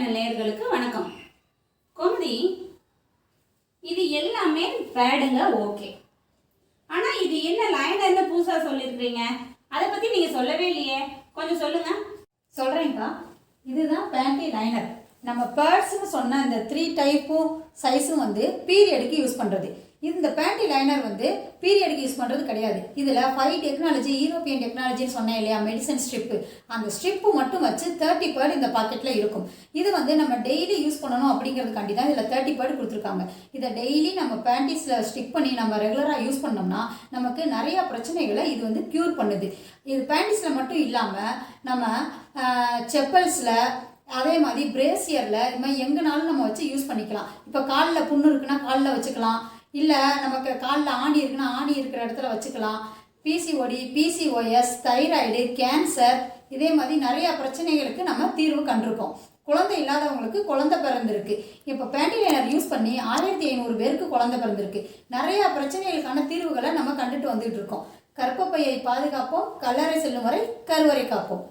Channel நேர்களுக்கு வணக்கம். குமதி இது எல்லாமே பேடுங்க ஓகே. ஆனால் இது என்ன லைனர்னு புதுசாக சொல்லியிருக்கிறீங்க அதை பற்றி நீங்கள் சொல்லவே இல்லையே. கொஞ்சம் சொல்லுங்க. சொல்கிறேங்க்கா இதுதான் பேண்டி லைனர் நம்ம பேர்ட்ஸ்னு சொன்ன இந்த த்ரீ டைப்பும் சைஸும் வந்து பீரியடுக்கு யூஸ் பண்ணுறது இந்த பேண்டி லைனர் வந்து பீரியடுக்கு யூஸ் பண்ணுறது கிடையாது. இதில் ஃபைவ் டெக்னாலஜி யூரோப்பியன் டெக்னாலஜின்னு சொன்னேன் இல்லையா மெடிசன் ஸ்ட்ரிப்பு அந்த ஸ்ட்ரிப்பு மட்டும் வச்சு தேர்ட்டி பேர்டு இந்த பாக்கெட்டில் இருக்கும். இது வந்து நம்ம டெய்லி யூஸ் பண்ணணும் அப்படிங்கிறதுக்காண்டி தான் இதில் தேர்ட்டி பேர்டு கொடுத்துருக்காங்க. இதை டெய்லி நம்ம பேண்டிஸில் ஸ்டிக் பண்ணி நம்ம ரெகுலராக யூஸ் பண்ணோம்னா நமக்கு நிறையா பிரச்சனைகளை இது வந்து க்யூர் பண்ணுது. இது பேண்டிஸில் மட்டும் இல்லாமல் நம்ம செப்பல்ஸில் அதே மாதிரி பிரேசியரில் இது மாதிரி எங்கேனாலும் நம்ம வச்சு யூஸ் பண்ணிக்கலாம். இப்போ காலில் புண்ணு இருக்குன்னா காலில் வச்சுக்கலாம். இல்லை நமக்கு காலில் ஆணி இருக்குன்னா ஆணி இருக்கிற இடத்துல வச்சுக்கலாம். பிசிஓடி பிசிஓஎஸ் தைராய்டு கேன்சர் இதே மாதிரி நிறையா பிரச்சனைகளுக்கு நம்ம தீர்வு கண்டிருக்கோம். குழந்தை இல்லாதவங்களுக்கு குழந்தை பிறந்திருக்கு இப்போ பேண்டிலைனர் யூஸ் பண்ணி ஆயிரத்தி ஐநூறு பேருக்கு குழந்தை பிறந்திருக்கு நிறையா பிரச்சனைகளுக்கான தீர்வுகளை நம்ம கண்டுட்டு வந்துட்டு இருக்கோம். கற்பப்பையை பாதுகாப்போம். கல்லறை செல்லும் வரை கருவறை காப்போம்.